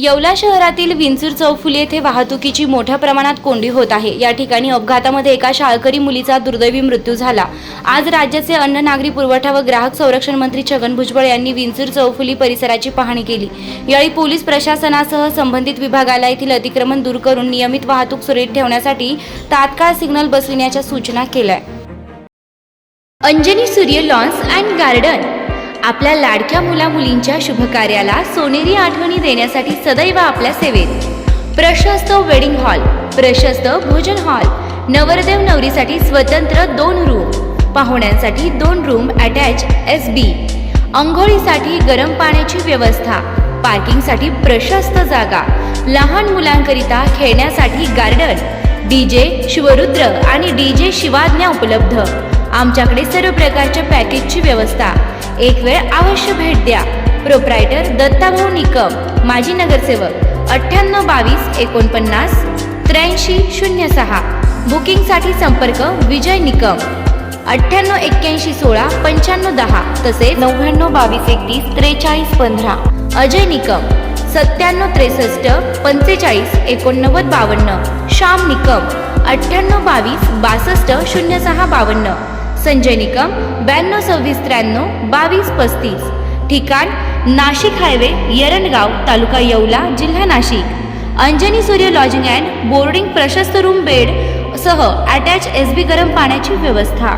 येवला शहरातील विंचूर चौफुली येथे वाहतुकीची मोठ्या प्रमाणात कोंडी होत आहे. या ठिकाणी अपघातामध्ये एका शाळकरी मुलीचा दुर्दैवी मृत्यू झाला. आज राज्याचे अन्न नागरी पुरवठा व ग्राहक संरक्षण मंत्री छगन भुजबळ यांनी विंचूर चौफुली परिसराची पाहणी केली. यावेळी पोलीस प्रशासनासह संबंधित विभागाला येथील अतिक्रमण दूर करून नियमित वाहतूक सुरळीत ठेवण्यासाठी तात्काळ सिग्नल बसविण्याच्या सूचना केल्या. अंजनी सूर्य लॉन्स अँड गार्डन. आपल्या लाडक्या मुला मुलींच्या शुभकार्याला सोनेरी आठवणी देण्यासाठी सदैव आपल्या सेवेत. प्रशस्त वेडिंग हॉल प्रशस्त भोजन हॉल नवरदेव नवरीसाठी स्वतंत्र दोन रूम पाहुण्यांसाठी दोन रूम अटॅच एस बी अंघोळीसाठी गरम पाण्याची व्यवस्था पार्किंगसाठी प्रशस्त जागा लहान मुलांकरिता खेळण्यासाठी गार्डन डीजे शिवरुद्र आणि डीजे शिवाज्ञा उपलब्ध. आमच्याकडे सर्व प्रकारच्या पॅकेजची व्यवस्था. एक वेळ अवश्य भेट द्या. प्रोप्रायटर दत्ताभाऊ निकम माजी नगरसेवक अठ्ठ्याण्णव बावीस एकोणपन्नास त्र्याऐंशी शून्य सहा. बुकिंगसाठी संपर्क विजय निकम. अठ्ठ्याण्णव एक्क्याऐंशी सोळा पंच्याण्णव दहा तसेच नव्याण्णव बावीस एकतीस त्रेचाळीस पंधरा. अजय निकम सत्त्याण्णव त्रेसष्ट पंचेचाळीस एकोणनव्वद बावन्न. श्याम निकम अठ्ठ्याण्णव बावीस बासष्ट शून्य सहा बावन्न. संजय निकम ब्याण्णव सव्वीस त्र्याण्णव बावीस पस्तीस. ठिकाण नाशिक हायवे येरणगाव तालुका येवला जिल्हा Nashik. Anjani Surya lodging and boarding प्रशस्त रूम बेड सह अटॅच एस बी गरम पाण्याची व्यवस्था.